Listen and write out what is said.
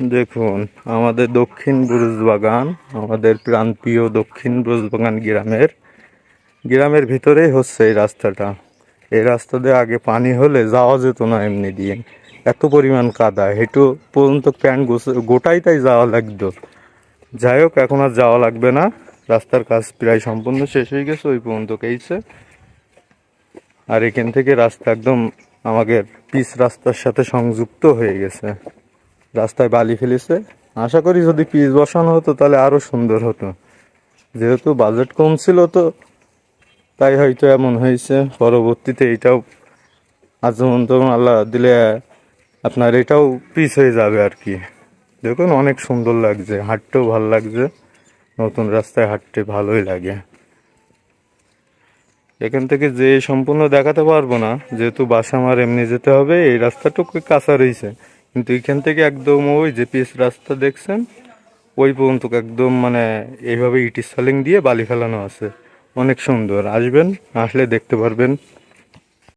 দেখুন, আমাদের দক্ষিণ বুরুজবাগান, আমাদের প্রান্তীয় দক্ষিণ বুরুজবাগান গ্রামের গ্রামের ভিতরেই হচ্ছে এই রাস্তাটা। এই রাস্তা দিয়ে আগে পানি হলে যাওয়া যেত না এমনি দিয়ে। এত পরিমাণ কাদা, হেঁটু পর্যন্ত প্যান্ট গোটাই তাই যাওয়া লাগতো। যাই হোক, এখন আর যাওয়া লাগবে না। রাস্তার কাজ প্রায় সম্পূর্ণ শেষ হয়ে গেছে, ওই পর্যন্ত কেইছে। আর এখান থেকে রাস্তা একদম আমাদের পিচ রাস্তার সাথে সংযুক্ত হয়ে গেছে। রাস্তায় বালি ফেলেছে। আশা করি যদি পিচ বসানো হতো তাহলে আরও সুন্দর হতো। যেহেতু বাজেট কম ছিল তো, তাই হয়তো এমন হয়েছে। পরবর্তীতে এটাও আজ আল্লাহ দিলে আপনার এটাও পিস হয়ে যাবে আর কি। দেখুন অনেক সুন্দর লাগছে, হাঁটতেও ভালো লাগছে। নতুন রাস্তায় হাঁটতে ভালোই লাগে। এখান থেকে যে সম্পূর্ণ দেখাতে পারব না, যেহেতু বাসা আমার এমনি যেতে হবে, এই রাস্তাটুকু কাঁচা রয়েছে। কিন্তু এইখান থেকে একদম ওই যে রাস্তা দেখছেন, ওই পর্যন্ত একদম মানে এইভাবে ইটি সালিং দিয়ে বালি ফেলানো আছে। অনেক সুন্দর। আসবেন, আসলে দেখতে পারবেন।